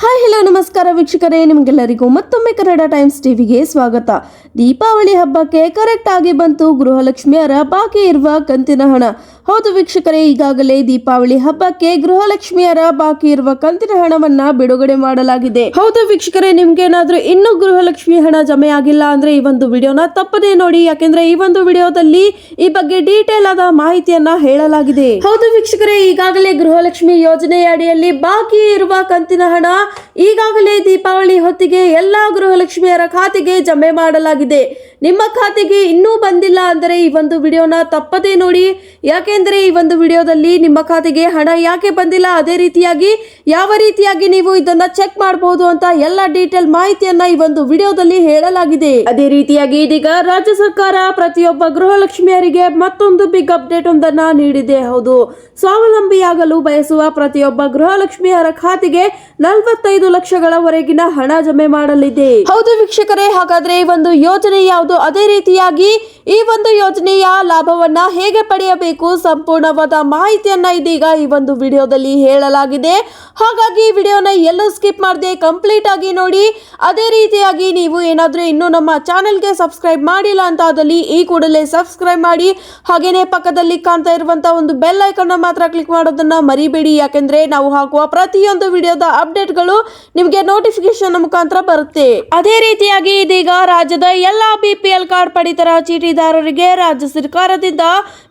Hi hello ನಮಸ್ಕಾರ ವೀಕ್ಷಕರೇ, ನಿಮಗೆಲ್ಲರಿಗೂ ಮತ್ತೊಮ್ಮೆ ಕನ್ನಡ ಟೈಮ್ಸ್ ಟಿವಿಗೆ ಸ್ವಾಗತ. ದೀಪಾವಳಿ ಹಬ್ಬಕ್ಕೆ ಕರೆಕ್ಟ್ ಆಗಿ ಬಂತು, ಗೃಹಲಕ್ಷ್ಮಿಯರ ಬಾಕಿ ಇರುವ ಕಂತಿನ ಹಣ. ಹೌದು ವೀಕ್ಷಕರೇ, ಈಗಾಗಲೇ ದೀಪಾವಳಿ ಹಬ್ಬಕ್ಕೆ ಗೃಹಲಕ್ಷ್ಮಿಯರ ಬಾಕಿ ಇರುವ ಕಂತಿನ ಹಣವನ್ನ ಬಿಡುಗಡೆ ಮಾಡಲಾಗಿದೆ. ಹೌದು ವೀಕ್ಷಕರೇ, ನಿಮ್ಗೇನಾದ್ರೂ ಇನ್ನೂ ಗೃಹಲಕ್ಷ್ಮಿ ಹಣ ಜಮೆ ಆಗಿಲ್ಲ ಅಂದ್ರೆ ಈ ಒಂದು ವಿಡಿಯೋನ ತಪ್ಪದೇ ನೋಡಿ, ಯಾಕೆಂದ್ರೆ ಈ ಒಂದು ವಿಡಿಯೋದಲ್ಲಿ ಈ ಬಗ್ಗೆ ಡೀಟೇಲ್ ಆದ ಮಾಹಿತಿಯನ್ನ ಹೇಳಲಾಗಿದೆ. ಹೌದು ವೀಕ್ಷಕರೇ, ಈಗಾಗಲೇ ಗೃಹಲಕ್ಷ್ಮಿ ಯೋಜನೆಯ ಅಡಿಯಲ್ಲಿ ಬಾಕಿ ಇರುವ ಕಂತಿನ ಹಣ ಈಗಾಗಲೇ ದೀಪಾವಳಿ ಹೊತ್ತಿಗೆ ಎಲ್ಲಾ ಗೃಹಲಕ್ಷ್ಮಿಯರ ಖಾತೆಗೆ ಜಮೆ ಮಾಡಲಾಗಿದೆ. ನಿಮ್ಮ ಖಾತೆಗೆ ಇನ್ನೂ ಬಂದಿಲ್ಲ ಅಂದರೆ ಈ ಒಂದು ವಿಡಿಯೋನ ತಪ್ಪದೇ ನೋಡಿ. ಯಾಕೆಂದರೆ ಈ ಒಂದು ವಿಡಿಯೋದಲ್ಲಿ ನಿಮ್ಮ ಖಾತೆಗೆ ಹಣ ಯಾಕೆ ಬಂದಿಲ್ಲ? ಅದೇ ರೀತಿಯಾಗಿ ಯಾವ ರೀತಿಯಾಗಿ ನೀವು ಇದನ್ನು ಚೆಕ್ ಮಾಡಬಹುದು ಅಂತ ಎಲ್ಲ ಡೀಟೇಲ್ ಮಾಹಿತಿಯನ್ನ ಈ ಒಂದು ವಿಡಿಯೋದಲ್ಲಿ ಹೇಳಲಾಗಿದೆ. ಅದೇ ರೀತಿಯಾಗಿ ಇದೀಗ ರಾಜ್ಯ ಸರ್ಕಾರ ಪ್ರತಿಯೊಬ್ಬ ಗೃಹಲಕ್ಷ್ಮಿಯರಿಗೆ ಮತ್ತೊಂದು ಬಿಗ್ ಅಪ್ಡೇಟ್ ಒಂದನ್ನ ನೀಡಿದೆ. ಹೌದು, ಸ್ವಾವಲಂಬಿಯಾಗಲು ಬಯಸುವ ಪ್ರತಿಯೊಬ್ಬ ಗೃಹಲಕ್ಷ್ಮಿಯರ ಖಾತೆಗೆ ನಲವತ್ತೈದು ಲಕ್ಷಗಳವರೆಗಿನ ಹಣ ಜಮೆ ಮಾಡಲಿದೆ. ಹೌದು ವೀಕ್ಷಕರೇ, ಹಾಗಾದ್ರೆ ಈ ಒಂದು ಯೋಜನೆ ಯಾವುದು? ಅದೇ ರೀತಿಯಾಗಿ ಈ ಒಂದು ಯೋಜನೆಯ ಲಾಭವನ್ನ ಹೇಗೆ ಪಡೆಯಬೇಕು ಸಂಪೂರ್ಣವಾದ ಮಾಹಿತಿಯನ್ನ ಇದೀಗ ಈ ಒಂದು ವಿಡಿಯೋದಲ್ಲಿ ಹೇಳಲಾಗಿದೆ. ಹಾಗಾಗಿ ಈ ವಿಡಿಯೋನ ಎಲ್ಲೂ ಸ್ಕಿಪ್ ಮಾಡದೆ ಕಂಪ್ಲೀಟ್ ಆಗಿ ನೋಡಿ. ಅದೇ ರೀತಿಯಾಗಿ ನೀವು ಏನಾದರೂ ಇನ್ನೂ ನಮ್ಮ ಚಾನೆಲ್ಗೆ ಸಬ್ಸ್ಕ್ರೈಬ್ ಮಾಡಿಲ್ಲ ಅಂತ ಆದಲ್ಲಿ ಈ ಕೂಡಲೇ ಸಬ್ಸ್ಕ್ರೈಬ್ ಮಾಡಿ. ಹಾಗೇನೆ ಪಕ್ಕದಲ್ಲಿ ಕಾಣ್ತಾ ಇರುವಂತ ಒಂದು ಬೆಲ್ ಐಕನ್ ಮಾತ್ರ ಕ್ಲಿಕ್ ಮಾಡೋದನ್ನ ಮರಿಬೇಡಿ. ಯಾಕೆಂದ್ರೆ ನಾವು ಹಾಕುವ ಪ್ರತಿಯೊಂದು ವಿಡಿಯೋದ ಅಪ್ಡೇಟ್ಗಳು ನಿಮಗೆ ನೋಟಿಫಿಕೇಶನ್ ಮುಖಾಂತರ ಬರುತ್ತೆ. ಅದೇ ರೀತಿಯಾಗಿ ಇದೀಗ ರಾಜ್ಯದ ಎಲ್ಲಾ ಬಿಪಿಎಲ್ ಕಾರ್ಡ್ ಪಡಿತರ ಚೀಟಿದಾರರಿಗೆ ರಾಜ್ಯ ಸರ್ಕಾರದಿಂದ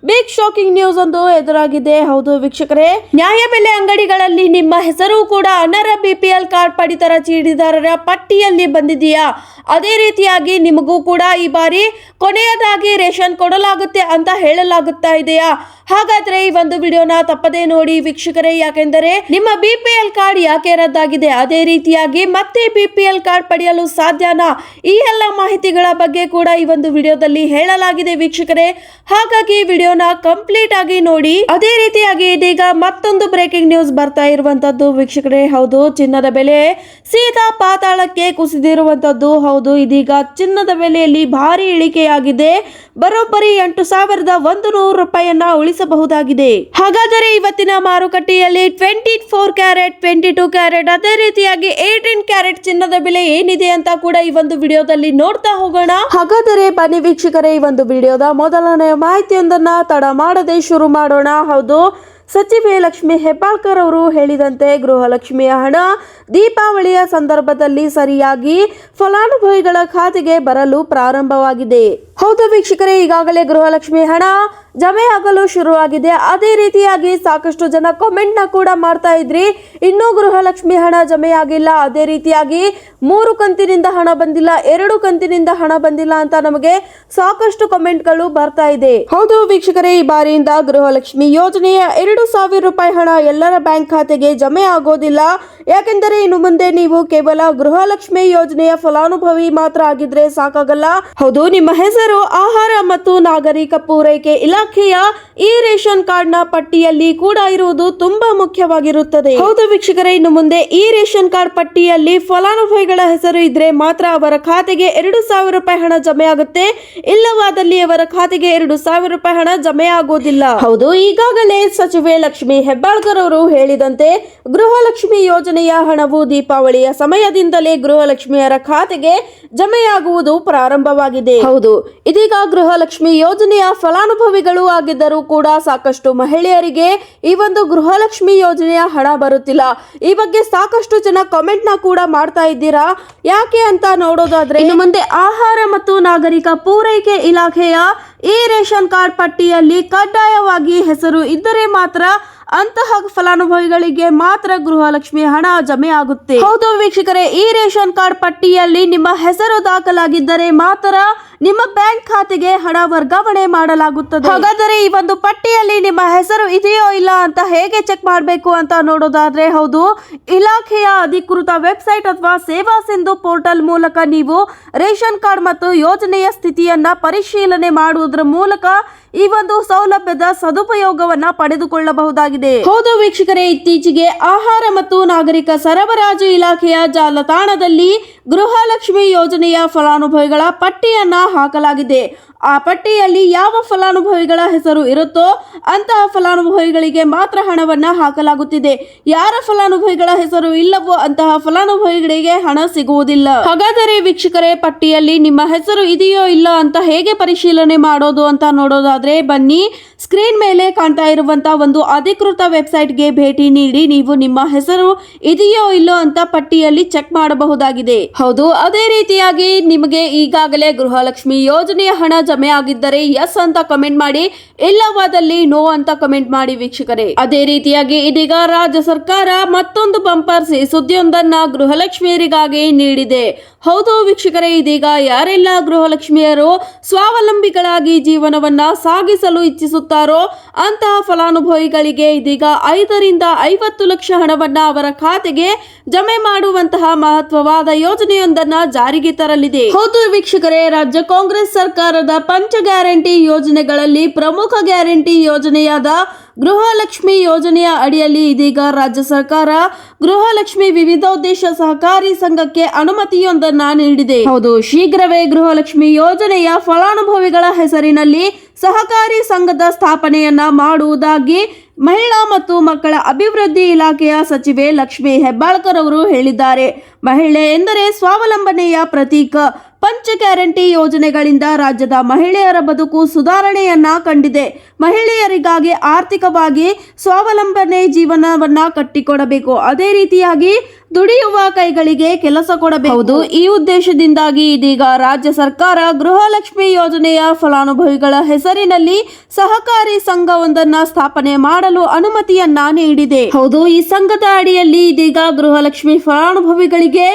ಬಿಗ್ ಶಾಕಿಂಗ್ ನ್ಯೂಸ್ ಒಂದು ಎದುರಾಗಿದೆ. ಹೌದು ವೀಕ್ಷಕರೇ ನ್ಯಾಯಬೆಲೆ ಅಂಗಡಿಗಳಲ್ಲಿ ನಿಮ್ಮ ಹೆಸರು ಕೂಡ ಅನರ್ಹ ಬಿಪಿಎಲ್ ಕಾರ್ಡ್ ಪಡಿತರ ಚೀಟಿದಾರರ ಪಟ್ಟಿಯಲ್ಲಿ ಬಂದಿದೆಯಾ? ಅದೇ ರೀತಿಯಾಗಿ ನಿಮಗೂ ಕೂಡ ಈ ಬಾರಿ ಕೊನೆಯದಾಗಿ ರೇಷನ್ ಕೊಡಲಾಗುತ್ತೆ ಅಂತ ಹೇಳಲಾಗುತ್ತಾ ಇದೆಯಾ? ಹಾಗಾದ್ರೆ ಈ ಒಂದು ವಿಡಿಯೋನ ತಪ್ಪದೇ ನೋಡಿ ವೀಕ್ಷಕರೇ, ಯಾಕೆಂದರೆ ನಿಮ್ಮ ಬಿಪಿಎಲ್ ಕಾರ್ಡ್ ಯಾಕೆ ರದ್ದಾಗಿದೆ? ಅದೇ ರೀತಿಯಾಗಿ ಮತ್ತೆ ಬಿಪಿಎಲ್ ಕಾರ್ಡ್ ಪಡೆಯಲು ಸಾಧ್ಯನಾ? ಈ ಎಲ್ಲ ಮಾಹಿತಿಗಳ ಬಗ್ಗೆ ಕೂಡ ಈ ಒಂದು ವಿಡಿಯೋದಲ್ಲಿ ಹೇಳಲಾಗಿದೆ ವೀಕ್ಷಕರೇ. ಹಾಗಾಗಿ ವಿಡಿಯೋನ ಕಂಪ್ಲೀಟ್ ಆಗಿ ನೋಡಿ. ಅದೇ ರೀತಿಯಾಗಿ ಇದೀಗ ಮತ್ತೊಂದು ಬ್ರೇಕಿಂಗ್ ನ್ಯೂಸ್ ಬರ್ತಾ ಇರುವಂತದ್ದು ವೀಕ್ಷಕರೇ. ಹೌದು, ಚಿನ್ನದ ಬೆಲೆ ಸೀತಾ ಪಾತಾಳಕ್ಕೆ ಕುಸಿದಿರುವಂತದ್ದು. ಹೌದು, ಇದೀಗ ಚಿನ್ನದ ಬೆಲೆಯಲ್ಲಿ ಭಾರಿ ಇಳಿಕೆಯಾಗಿದೆ. ಬರೋಬ್ಬರಿ ಎಂಟು ಸಾವಿರದ ಒಂದು ನೂರು ರೂಪಾಯಿಯನ್ನ ಉಳಿಸಬಹುದಾಗಿದೆ. ಹಾಗಾದರೆ ಇವತ್ತಿನ ಮಾರುಕಟ್ಟೆಯಲ್ಲಿ twenty four carat, twenty two carat, ಅದೇ ರೀತಿಯಾಗಿ ಏಟೀನ್ ಕ್ಯಾರೆಟ್ ಚಿನ್ನದ ಬೆಲೆ ಏನಿದೆ ಅಂತ ಕೂಡ ಈ ಒಂದು ವಿಡಿಯೋದಲ್ಲಿ ನೋಡ್ತಾ ಹೋಗೋಣ. ಹಾಗಾದರೆ ಬನ್ನಿ ವೀಕ್ಷಕರೇ, ಈ ಒಂದು ವಿಡಿಯೋದ ಮೊದಲನೇ ಮಾಹಿತಿಯೊಂದನ್ನು ತಡ ಮಾಡದೆ ಶುರು ಮಾಡೋಣ. ಹೌದು, ಸಚಿವೆ ಲಕ್ಷ್ಮಿ ಹೆಬ್ಬಾಳ್ಕರ್ ಅವರು ಹೇಳಿದಂತೆ ಗೃಹಲಕ್ಷ್ಮಿಯ ಹಣ ದೀಪಾವಳಿಯ ಸಂದರ್ಭದಲ್ಲಿ ಸರಿಯಾಗಿ ಫಲಾನುಭವಿಗಳ ಖಾತೆಗೆ ಬರಲು ಪ್ರಾರಂಭವಾಗಿದೆ. ಹೌದು ವೀಕ್ಷಕರೇ, ಈಗಾಗಲೇ ಗೃಹಲಕ್ಷ್ಮಿ ಹಣ ಜಮೆ ಆಗಲು ಶುರುವಾಗಿದೆ. ಅದೇ ರೀತಿಯಾಗಿ ಸಾಕಷ್ಟು ಜನ ಕಾಮೆಂಟ್ನ ಕೂಡ ಮಾಡ್ತಾ ಇದ್ರಿ. ಇನ್ನೂ ಗೃಹಲಕ್ಷ್ಮಿ ಹಣ ಜಮೆ ಆಗಿಲ್ಲ. ಅದೇ ರೀತಿಯಾಗಿ ಮೂರು ಕಂತಿನಿಂದ ಹಣ ಬಂದಿಲ್ಲ, ಎರಡು ಕಂತಿನಿಂದ ಹಣ ಬಂದಿಲ್ಲ ಅಂತ ನಮಗೆ ಸಾಕಷ್ಟು ಕಾಮೆಂಟ್ಗಳು ಬರ್ತಾ ಇದೆ. ಹೌದು ವೀಕ್ಷಕರೇ, ಈ ಬಾರಿಯಿಂದ ಗೃಹಲಕ್ಷ್ಮಿ ಯೋಜನೆಯ ಎರಡು ಸಾವಿರ ರೂಪಾಯಿ ಹಣ ಎಲ್ಲರ ಬ್ಯಾಂಕ್ ಖಾತೆಗೆ ಜಮೆ ಆಗೋದಿಲ್ಲ. ಯಾಕೆಂದರೆ ಇನ್ನು ಮುಂದೆ ನೀವು ಕೇವಲ ಗೃಹಲಕ್ಷ್ಮಿ ಯೋಜನೆಯ ಫಲಾನುಭವಿ ಮಾತ್ರ ಆಗಿದ್ರೆ ಸಾಕಾಗಲ್ಲ. ಹೌದು, ನಿಮ್ಮ ಹೆಸರು ಆಹಾರ ಮತ್ತು ನಾಗರಿಕ ಪೂರೈಕೆ ಇಲಾಖೆಯ ಈ ರೇಷನ್ ಕಾರ್ಡ್ನ ಪಟ್ಟಿಯಲ್ಲಿ ಕೂಡ ಇರುವುದು ತುಂಬಾ ಮುಖ್ಯವಾಗಿರುತ್ತದೆ. ಹೌದು ವೀಕ್ಷಕರೇ, ಇನ್ನು ಮುಂದೆ ಈ ರೇಷನ್ ಕಾರ್ಡ್ ಪಟ್ಟಿಯಲ್ಲಿ ಫಲಾನುಭವಿಗಳ ಹೆಸರು ಇದ್ರೆ ಮಾತ್ರ ಅವರ ಖಾತೆಗೆ ಎರಡು ಸಾವಿರ ರೂಪಾಯಿ ಹಣ ಜಮೆ ಆಗುತ್ತೆ. ಇಲ್ಲವಾದಲ್ಲಿ ಅವರ ಖಾತೆಗೆ ಎರಡು ಸಾವಿರ ರೂಪಾಯಿ ಹಣ ಜಮೆ ಆಗೋದಿಲ್ಲ ಹೌದು, ಈಗಾಗಲೇ ಸಚಿವೆ ಲಕ್ಷ್ಮಿ ಹೆಬ್ಬಾಳ್ಕರ್ ಅವರು ಹೇಳಿದಂತೆ ಗೃಹಲಕ್ಷ್ಮಿ ಯೋಜನೆಯ ಹಣವು ದೀಪಾವಳಿಯ ಸಮಯದಿಂದಲೇ ಗೃಹಲಕ್ಷ್ಮಿಯರ ಖಾತೆಗೆ ಜಮೆಯಾಗುವುದು ಪ್ರಾರಂಭವಾಗಿದೆ. ಹೌದು ಇದೀಗ ಗೃಹಲಕ್ಷ್ಮಿ ಯೋಜನೆಯ ಫಲಾನುಭವಿಗಳು ಆಗಿದ್ದರೂ ಕೂಡ ಸಾಕಷ್ಟು ಮಹಿಳೆಯರಿಗೆ ಈ ಒಂದು ಗೃಹಲಕ್ಷ್ಮಿ ಯೋಜನೆಯ ಹಣ ಬರುತ್ತಿಲ್ಲ. ಈ ಬಗ್ಗೆ ಸಾಕಷ್ಟು ಜನ ಕಾಮೆಂಟ್ನ ಕೂಡ ಮಾಡ್ತಾ ಇದ್ದೀರಾ? ಯಾಕೆ ಅಂತ ನೋಡೋದಾದ್ರೆ, ಇನ್ನು ಮುಂದೆ ಆಹಾರ ಮತ್ತು ನಾಗರಿಕ ಪೂರೈಕೆ ಇಲಾಖೆಯ ಈ ರೇಷನ್ ಕಾರ್ಡ್ ಪಟ್ಟಿಯಲ್ಲಿ ಕಡ್ಡಾಯವಾಗಿ ಹೆಸರು ಇದ್ದರೆ ಮಾತ್ರ ಅಂತಹ ಫಲಾನುಭವಿಗಳಿಗೆ ಮಾತ್ರ ಗೃಹಲಕ್ಷ್ಮಿ ಹಣ ಜಮೆ ಆಗುತ್ತೆ. ಹೌದು ವೀಕ್ಷಕರೇ, ಈ ರೇಷನ್ ಕಾರ್ಡ್ ಪಟ್ಟಿಯಲ್ಲಿ ನಿಮ್ಮ ಹೆಸರು ದಾಖಲಾಗಿದ್ದರೆ ಮಾತ್ರ ನಿಮ್ಮ ಬ್ಯಾಂಕ್ ಖಾತೆಗೆ ಹಣ ವರ್ಗಾವಣೆ ಮಾಡಲಾಗುತ್ತದೆ. ಹಾಗಾದರೆ ಈ ಒಂದು ಪಟ್ಟಿಯಲ್ಲಿ ನಿಮ್ಮ ಹೆಸರು ಇದೆಯೋ ಇಲ್ಲ ಅಂತ ಹೇಗೆ ಚೆಕ್ ಮಾಡಬೇಕು ಅಂತ ನೋಡೋದಾದ್ರೆ ಹೌದು, ಇಲಾಖೆಯ ಅಧಿಕೃತ ವೆಬ್ಸೈಟ್ ಅಥವಾ ಸೇವಾ ಸಿಂಧು ಪೋರ್ಟಲ್ ಮೂಲಕ ನೀವು ರೇಷನ್ ಕಾರ್ಡ್ ಮತ್ತು ಯೋಜನೆಯ ಸ್ಥಿತಿಯನ್ನ ಪರಿಶೀಲನೆ ಮಾಡುವುದರ ಮೂಲಕ ಈ ಒಂದು ಸೌಲಭ್ಯದ ಸದುಪಯೋಗವನ್ನ ಪಡೆದುಕೊಳ್ಳಬಹುದಾಗಿದೆ. ಹೌದು ವೀಕ್ಷಕರೇ, ಇತ್ತೀಚೆಗೆ ಆಹಾರ ಮತ್ತು ನಾಗರಿಕ ಸರಬರಾಜು ಇಲಾಖೆಯ ಜಾಲತಾಣದಲ್ಲಿ ಗೃಹಲಕ್ಷ್ಮಿ ಯೋಜನೆಯ ಫಲಾನುಭವಿಗಳ ಪಟ್ಟಿಯನ್ನ ಹಾಕಲಾಗಿದೆ. ಆ ಪಟ್ಟಿಯಲ್ಲಿ ಯಾವ ಫಲಾನುಭವಿಗಳ ಹೆಸರು ಇರುತ್ತೋ ಅಂತಹ ಫಲಾನುಭವಿಗಳಿಗೆ ಮಾತ್ರ ಹಣವನ್ನು ಹಾಕಲಾಗುತ್ತಿದೆ. ಯಾರ ಫಲಾನುಭವಿಗಳ ಹೆಸರು ಇಲ್ಲವೋ ಅಂತಹ ಫಲಾನುಭವಿಗಳಿಗೆ ಹಣ ಸಿಗುವುದಿಲ್ಲ. ಹಾಗಾದರೆ ವೀಕ್ಷಕರೇ, ಪಟ್ಟಿಯಲ್ಲಿ ನಿಮ್ಮ ಹೆಸರು ಇದೆಯೋ ಇಲ್ಲ ಅಂತ ಹೇಗೆ ಪರಿಶೀಲನೆ ಮಾಡೋದು ಅಂತ ನೋಡೋದಾದ್ರೆ ಬನ್ನಿ. ಸ್ಕ್ರೀನ್ ಮೇಲೆ ಕಾಣ್ತಾ ಇರುವಂತ ಒಂದು ಅಧಿಕೃತ ವೆಬ್ಸೈಟ್ಗೆ ಭೇಟಿ ನೀಡಿ ನೀವು ನಿಮ್ಮ ಹೆಸರು ಇದೆಯೋ ಇಲ್ಲೋ ಅಂತ ಪಟ್ಟಿಯಲ್ಲಿ ಚೆಕ್ ಮಾಡಬಹುದಾಗಿದೆ. ಹೌದು, ಅದೇ ರೀತಿಯಾಗಿ ನಿಮಗೆ ಈಗಾಗಲೇ ಗೃಹಲಕ್ಷ್ಮಿ ಯೋಜನೆಯ ಹಣ ಜಮೆ ಆಗಿದ್ದರೆ ಎಸ್ ಅಂತ ಕಮೆಂಟ್ ಮಾಡಿ, ಇಲ್ಲವಾದಲ್ಲಿ ನೋ ಅಂತ ಕಮೆಂಟ್ ಮಾಡಿ ವೀಕ್ಷಕರೇ. ಅದೇ ರೀತಿಯಾಗಿ ಇದೀಗ ರಾಜ್ಯ ಸರ್ಕಾರ ಮತ್ತೊಂದು ಬಂಪರ್ ಸುದ್ದಿಯೊಂದನ್ನ ಗೃಹಲಕ್ಷ್ಮಿಯರಿಗಾಗಿ ನೀಡಿದೆ. ಹೌದು ವೀಕ್ಷಕರೇ, ಇದೀಗ ಯಾರೆಲ್ಲ ಗೃಹಲಕ್ಷ್ಮಿಯರು ಸ್ವಾವಲಂಬಿಗಳಾಗಿ ಜೀವನವನ್ನ ಸಾಗಿಸಲು ಇಚ್ಛಿಸುತ್ತಾರೋ ಅಂತಹ ಫಲಾನುಭವಿಗಳಿಗೆ ಇದೀಗ ಐದರಿಂದ ಐವತ್ತು ಲಕ್ಷ ಹಣವನ್ನ ಅವರ ಖಾತೆಗೆ ಜಮೆ ಮಾಡುವಂತಹ ಮಹತ್ವವಾದ ಯೋಜನೆಯೊಂದನ್ನ ಜಾರಿಗೆ ತರಲಿದೆ. ಹೌದು ವೀಕ್ಷಕರೇ, ರಾಜ್ಯ ಕಾಂಗ್ರೆಸ್ ಸರ್ಕಾರದ ಪಂಚ ಗ್ಯಾರಂಟಿ ಯೋಜನೆಗಳಲ್ಲಿ ಪ್ರಮುಖ ಗ್ಯಾರಂಟಿ ಯೋಜನೆಯಾದ ಗೃಹಲಕ್ಷ್ಮಿ ಯೋಜನೆಯ ಅಡಿಯಲ್ಲಿ ಇದೀಗ ರಾಜ್ಯ ಸರ್ಕಾರ ಗೃಹಲಕ್ಷ್ಮಿ ವಿವಿಧೋದ್ದೇಶ ಸಹಕಾರಿ ಸಂಘಕ್ಕೆ ಅನುಮತಿಯೊಂದನ್ನ ನೀಡಿದೆ. ಹೌದು, ಶೀಘ್ರವೇ ಗೃಹಲಕ್ಷ್ಮಿ ಯೋಜನೆಯ ಫಲಾನುಭವಿಗಳ ಹೆಸರಿನಲ್ಲಿ ಸಹಕಾರಿ ಸಂಘದ ಸ್ಥಾಪನೆಯನ್ನ ಮಾಡುವುದಾಗಿ ಮಹಿಳಾ ಮತ್ತು ಮಕ್ಕಳ ಅಭಿವೃದ್ಧಿ ಇಲಾಖೆಯ ಸಚಿವೆ ಲಕ್ಷ್ಮಿ ಹೆಬ್ಬಾಳ್ಕರ್ ಅವರು ಹೇಳಿದ್ದಾರೆ. ಮಹಿಳೆ ಎಂದರೆ ಸ್ವಾವಲಂಬನೆಯ ಪ್ರತೀಕ. ಪಂಚ ಗ್ಯಾರಂಟಿ ಯೋಜನೆಗಳಿಂದ ರಾಜ್ಯದ ಮಹಿಳೆಯರ ಬದುಕು ಸುಧಾರಣೆಯನ್ನ ಕಂಡಿದೆ. ಮಹಿಳೆಯರಿಗಾಗಿ ಆರ್ಥಿಕವಾಗಿ ಸ್ವಾವಲಂಬನೆ ಜೀವನವನ್ನ ಕಟ್ಟಿಕೊಡಬೇಕು. ಅದೇ ರೀತಿಯಾಗಿ ದುಡಿಯುವ ಕೈಗಳಿಗೆ ಕೆಲಸ ಕೊಡಬೇಕು. ಹೌದು, ಈ ಉದ್ದೇಶದಿಂದಾಗಿ ಇದೀಗ ರಾಜ್ಯ ಸರ್ಕಾರ ಗೃಹಲಕ್ಷ್ಮಿ ಯೋಜನೆಯ ಫಲಾನುಭವಿಗಳ ಹೆಸರಿನಲ್ಲಿ ಸಹಕಾರಿ ಸಂಘವೊಂದನ್ನ ಸ್ಥಾಪನೆ ಮಾಡಲು ಅನುಮತಿಯನ್ನ ನೀಡಿದೆ. ಹೌದು ಈ ಸಂಘದ ಅಡಿಯಲ್ಲಿ ಇದೀಗ ಗೃಹಲಕ್ಷ್ಮಿ ಫಲಾನುಭವಿಗಳಿಗೆ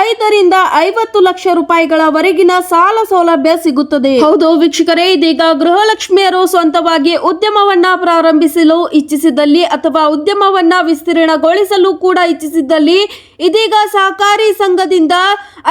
ಐದರಿಂದ ಐವತ್ತು ಲಕ್ಷ ರೂಪಾಯಿಗಳವರೆಗಿನ ಸಾಲ ಸೌಲಭ್ಯ ಸಿಗುತ್ತದೆ. ಹೌದು ವೀಕ್ಷಕರೇ ಇದೀಗ ಗೃಹಲಕ್ಷ್ಮಿಯರು ಸ್ವಂತವಾಗಿ ಉದ್ಯಮವನ್ನ ಪ್ರಾರಂಭಿಸಲು ಇಚ್ಛಿಸಿದಲ್ಲಿ ಅಥವಾ ಉದ್ಯಮವನ್ನ ವಿಸ್ತೀರ್ಣಗೊಳಿಸಲು ಕೂಡ ಇಚ್ಛಿಸಿದ್ದಲ್ಲಿ ಇದೀಗ ಸಹಕಾರಿ ಸಂಘದಿಂದ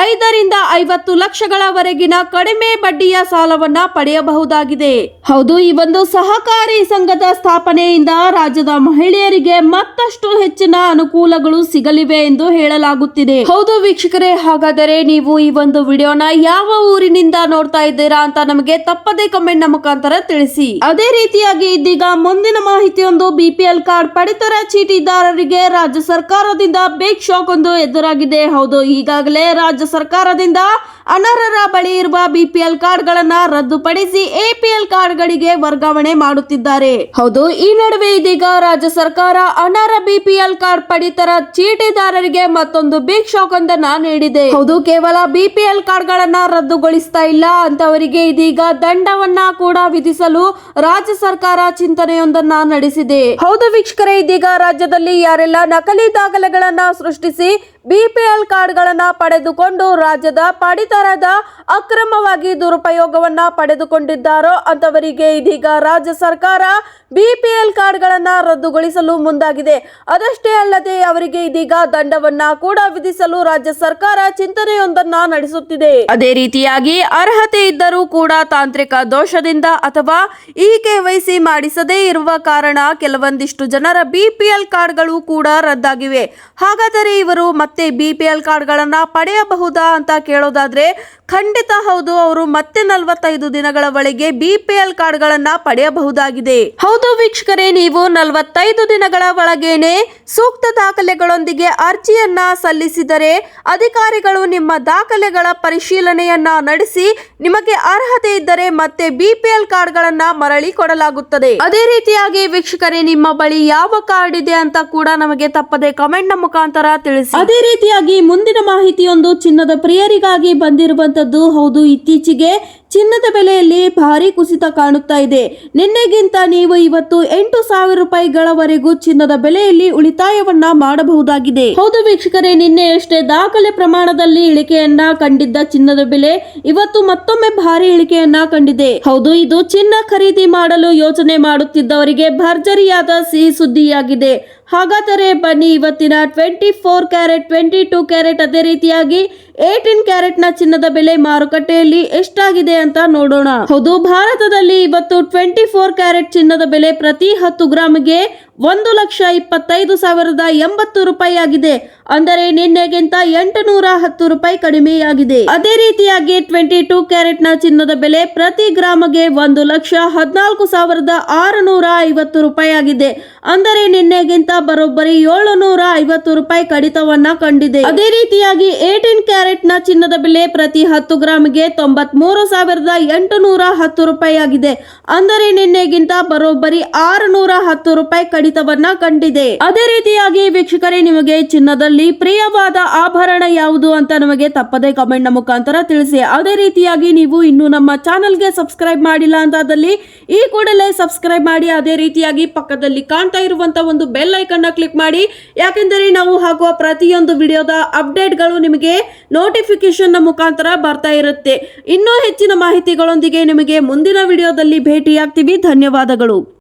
ಐದರಿಂದ ಐವತ್ತು ಲಕ್ಷಗಳವರೆಗಿನ ಕಡಿಮೆ ಬಡ್ಡಿಯ ಸಾಲವನ್ನ ಪಡೆಯಬಹುದಾಗಿದೆ. ಹೌದು, ಈ ಒಂದು ಸಹಕಾರಿ ಸಂಘದ ಸ್ಥಾಪನೆಯಿಂದ ರಾಜ್ಯದ ಮಹಿಳೆಯರಿಗೆ ಮತ್ತಷ್ಟು ಹೆಚ್ಚಿನ ಅನುಕೂಲಗಳು ಸಿಗಲಿವೆ ಎಂದು ಹೇಳಲಾಗುತ್ತಿದೆ. ಹೌದು ವೀಕ್ಷಕರೇ, ಹಾಗಾದರೆ ನೀವು ಈ ಒಂದು ವಿಡಿಯೋನ ಯಾವ ಊರಿನಿಂದ ನೋಡ್ತಾ ಇದ್ದೀರಾ ಅಂತ ನಮಗೆ ತಪ್ಪದೇ ಕಮೆಂಟ್ನ ಮುಖಾಂತರ ತಿಳಿಸಿ. ಅದೇ ರೀತಿಯಾಗಿ ಇದೀಗ ಮುಂದಿನ ಮಾಹಿತಿಯೊಂದು ಬಿಪಿಎಲ್ ಕಾರ್ಡ್ ಪಡಿತರ ಚೀಟಿದಾರರಿಗೆ ರಾಜ್ಯ ಸರ್ಕಾರದಿಂದ ಬಿಗ್ ಒಂದು ಎದುರಾಗಿದೆ. ಹೌದು, ಈಗಾಗಲೇ ರಾಜ್ಯ ಸರ್ಕಾರದಿಂದ ಅನರ್ಹರ ಬಳಿ ಇರುವ ಬಿಪಿಎಲ್ ಕಾರ್ಡ್ಗಳನ್ನ ರದ್ದುಪಡಿಸಿ ಎಪಿಎಲ್ ಕಾರ್ಡ್ಗಳಿಗೆ ವರ್ಗಾವಣೆ ಮಾಡುತ್ತಿದ್ದಾರೆ. ಹೌದು, ಈ ನಡುವೆ ಇದೀಗ ರಾಜ್ಯ ಸರ್ಕಾರ ಅನರ್ಹ ಬಿಪಿಎಲ್ ಕಾರ್ಡ್ ಪಡಿತರ ಚೀಟಿದಾರರಿಗೆ ಮತ್ತೊಂದು ಬಿಗ್ ಶಾಕ್ ನೀಡಿದೆ. ಹೌದು, ಕೇವಲ ಬಿಪಿಎಲ್ ಕಾರ್ಡ್ಗಳನ್ನ ರದ್ದುಗೊಳಿಸ್ತಾ ಇಲ್ಲ. ಅಂತವರಿಗೆ ಇದೀಗ ದಂಡವನ್ನ ಕೂಡ ವಿಧಿಸಲು ರಾಜ್ಯ ಸರ್ಕಾರ ಚಿಂತನೆಯೊಂದನ್ನ ನಡೆಸಿದೆ. ಹೌದು, ವೀಕ್ಷಕರೇ, ಇದೀಗ ರಾಜ್ಯದಲ್ಲಿ ಯಾರೆಲ್ಲ ನಕಲಿ ದಾಖಲೆಗಳನ್ನ ಸೃಷ್ಟಿಸಿ ಬಿಪಿಎಲ್ ಕಾರ್ಡ್ಗಳನ್ನು ಪಡೆದುಕೊಂಡು ರಾಜ್ಯದ ಪಡಿತರದ ಅಕ್ರಮವಾಗಿ ದುರುಪಯೋಗವನ್ನು ಪಡೆದುಕೊಂಡಿದ್ದಾರೋ ಅಂತವರಿಗೆ ಇದೀಗ ರಾಜ್ಯ ಸರ್ಕಾರ ಬಿಪಿಎಲ್ ಕಾರ್ಡ್ಗಳನ್ನು ರದ್ದುಗೊಳಿಸಲು ಮುಂದಾಗಿದೆ. ಅದಷ್ಟೇ ಅಲ್ಲದೆ ಅವರಿಗೆ ಇದೀಗ ದಂಡವನ್ನ ಕೂಡ ವಿಧಿಸಲು ರಾಜ್ಯ ಸರ್ಕಾರ ಚಿಂತನೆಯೊಂದನ್ನ ನಡೆಸುತ್ತಿದೆ. ಅದೇ ರೀತಿಯಾಗಿ ಅರ್ಹತೆ ಇದ್ದರೂ ಕೂಡ ತಾಂತ್ರಿಕ ದೋಷದಿಂದ ಅಥವಾ ಇ ಕೆವೈಸಿ ಮಾಡಿಸದೇ ಇರುವ ಕಾರಣ ಕೆಲವೊಂದಿಷ್ಟು ಜನರ ಬಿಪಿಎಲ್ ಕಾರ್ಡ್ಗಳು ಕೂಡ ರದ್ದಾಗಿವೆ. ಹಾಗಾದರೆ ಇವರು ಮತ್ತೆ ಬಿಪಿಎಲ್ ಕಾರ್ಡ್ಗಳನ್ನ ಪಡೆಯಬಹುದಾ ಅಂತ ಕೇಳೋದಾದ್ರೆ ಖಂಡಿತ ಹೌದು ಅವರು ಮತ್ತೆ ನಲವತ್ತೈದು ದಿನಗಳ ಒಳಗೆ ಬಿಪಿಎಲ್ ಕಾರ್ಡ್ಗಳನ್ನ ಪಡೆಯಬಹುದಾಗಿದೆ. ಹೌದು ವೀಕ್ಷಕರೇ, ನೀವು ನಲವತ್ತೈದು ದಿನಗಳ ಒಳಗೇನೆ ಸೂಕ್ತ ದಾಖಲೆಗಳೊಂದಿಗೆ ಅರ್ಜಿಯನ್ನ ಸಲ್ಲಿಸಿದರೆ ಅಧಿಕಾರಿಗಳು ನಿಮ್ಮ ದಾಖಲೆಗಳ ಪರಿಶೀಲನೆಯನ್ನ ನಡೆಸಿ ನಿಮಗೆ ಅರ್ಹತೆ ಇದ್ದರೆ ಮತ್ತೆ ಬಿಪಿಎಲ್ ಕಾರ್ಡ್ಗಳನ್ನ ಮರಳಿ ಕೊಡಲಾಗುತ್ತದೆ. ಅದೇ ರೀತಿಯಾಗಿ ವೀಕ್ಷಕರೇ, ನಿಮ್ಮ ಬಳಿ ಯಾವ ಕಾರ್ಡ್ ಇದೆ ಅಂತ ಕೂಡ ನಮಗೆ ತಪ್ಪದೆ ಕಮೆಂಟ್ನ ಮುಖಾಂತರ ತಿಳಿಸಿ. ಅದೇ ರೀತಿಯಾಗಿ ಮುಂದಿನ ಮಾಹಿತಿಯೊಂದು ಚಿನ್ನದ ಪ್ರಿಯರಿಗಾಗಿ ಬಂದಿರುವಂತದ್ದು ಹೌದು, ಇತ್ತೀಚೆಗೆ ಚಿನ್ನದ ಬೆಲೆಯಲ್ಲಿ ಭಾರಿ ಕುಸಿತ ಕಾಣುತ್ತಾ ಇದೆ. ನಿನ್ನೆಗಿಂತ ನೀವು ಇವತ್ತು ಎಂಟು ಸಾವಿರ ರೂಪಾಯಿಗಳವರೆಗೂ ಚಿನ್ನದ ಬೆಲೆಯಲ್ಲಿ ಉಳಿತಾಯವನ್ನ ಮಾಡಬಹುದಾಗಿದೆ. ಹೌದು ವೀಕ್ಷಕರೇ, ನಿನ್ನೆಯಷ್ಟೇ ದಾಖಲೆ ಪ್ರಮಾಣದಲ್ಲಿ ಇಳಿಕೆಯನ್ನ ಕಂಡಿದ್ದ ಚಿನ್ನದ ಬೆಲೆ ಇವತ್ತು ಮತ್ತೊಮ್ಮೆ ಭಾರಿ ಇಳಿಕೆಯನ್ನ ಕಂಡಿದೆ. ಹೌದು, ಇದು ಚಿನ್ನ ಖರೀದಿ ಮಾಡಲು ಯೋಚನೆ ಮಾಡುತ್ತಿದ್ದವರಿಗೆ ಭರ್ಜರಿಯಾದ ಸಿಹಿ ಸುದ್ದಿಯಾಗಿದೆ. ಹಾಗಾದರೆ ಬನ್ನಿ ಇವತ್ತಿನ twenty four carat twenty two carat ಅದೇ ರೀತಿಯಾಗಿ ಏಟೀನ್ ಕ್ಯಾರೆಟ್ನ ಚಿನ್ನದ ಬೆಲೆ ಮಾರುಕಟ್ಟೆಯಲ್ಲಿ ಎಷ್ಟಾಗಿದೆ ಅಂತ ನೋಡೋಣ. ಹೌದು, ಭಾರತದಲ್ಲಿ ಇವತ್ತು ಟ್ವೆಂಟಿ ಫೋರ್ ಕ್ಯಾರೆಟ್ ಚಿನ್ನದ ಬೆಲೆ ಪ್ರತಿ ಹತ್ತು ಗ್ರಾಮ್ಗೆ ಒಂದು ಲಕ್ಷ ಇಪ್ಪತ್ತೈದು ಸಾವಿರದ ಎಂಬತ್ತು ರೂಪಾಯಿ ಆಗಿದೆ ಅಂದರೆ ನಿನ್ನೆಗಿಂತ ಎಂಟುನೂರ ಹತ್ತು ರೂಪಾಯಿ ಕಡಿಮೆಯಾಗಿದೆ. ಅದೇ ರೀತಿಯಾಗಿ ಟ್ವೆಂಟಿ ಟೂ ಕ್ಯಾರೆಟ್ನ ಚಿನ್ನದ ಬೆಲೆ ಪ್ರತಿ ಗ್ರಾಮಗೆ ಒಂದು ಲಕ್ಷ ಹದಿನಾಲ್ಕು ಸಾವಿರದ ಆರುನೂರ ಐವತ್ತು ರೂಪಾಯಿ ಆಗಿದೆ ಅಂದರೆ ನಿನ್ನೆಗಿಂತ ಬರೋಬ್ಬರಿ ಏಳು ನೂರ ಐವತ್ತು ರೂಪಾಯಿ ಕಡಿತವನ್ನ ಕಂಡಿದೆ. ಅದೇ ರೀತಿಯಾಗಿ ಏಟೀನ್ ಕ್ಯಾರೆಟ್ನ ಚಿನ್ನದ ಬೆಲೆ ಪ್ರತಿ ಹತ್ತು ಗ್ರಾಮಿಗೆ ತೊಂಬತ್ ಮೂರು ಸಾವಿರದ ಎಂಟುನೂರ ಹತ್ತು ರೂಪಾಯಿ ಆಗಿದೆ ಅಂದರೆ ನಿನ್ನೆಗಿಂತ ಬರೋಬ್ಬರಿ ಆರು ನೂರ ಹತ್ತು ರೂಪಾಯಿ ಕಡಿತವನ್ನ ಕಂಡಿದೆ. ಅದೇ ರೀತಿಯಾಗಿ ವೀಕ್ಷಕರೇ, ನಿಮಗೆ ಚಿನ್ನದಲ್ಲಿ ಪ್ರಿಯವಾದ ಆಭರಣ ಯಾವುದು ಅಂತ ನಮಗೆ ತಪ್ಪದೆ ನ ಮುಖಾಂತರ ತಿಳಿಸಿ. ಅದೇ ರೀತಿಯಾಗಿ ನೀವು ಇನ್ನು ನಮ್ಮ ಚಾನಲ್ಗೆ ಸಬ್ಸ್ಕ್ರೈಬ್ ಮಾಡಿಲ್ಲ ಅಂತಾದಲ್ಲಿ ಈ ಕೂಡಲೇ ಸಬ್ಸ್ಕ್ರೈಬ್ ಮಾಡಿ, ಅದೇ ರೀತಿಯಾಗಿ ಪಕ್ಕದಲ್ಲಿ ಕಾಣ್ತಾ ಇರುವಂತ ಒಂದು ಬೆಲ್ ಐಕನ್ನ ಕ್ಲಿಕ್ ಮಾಡಿ. ಯಾಕೆಂದರೆ ನಾವು ಹಾಕುವ ಪ್ರತಿಯೊಂದು ವಿಡಿಯೋದ ಅಪ್ಡೇಟ್ಗಳು ನಿಮಗೆ ನೋಟಿಫಿಕೇಶನ್ನ ಮುಖಾಂತರ ಬರ್ತಾ ಇರುತ್ತೆ. ಇನ್ನೂ ಹೆಚ್ಚಿನ ಮಾಹಿತಿಗಳೊಂದಿಗೆ ನಿಮಗೆ ಮುಂದಿನ ವಿಡಿಯೋದಲ್ಲಿ ಭೇಟಿಯಾಗ್ತೀವಿ. ಧನ್ಯವಾದಗಳು.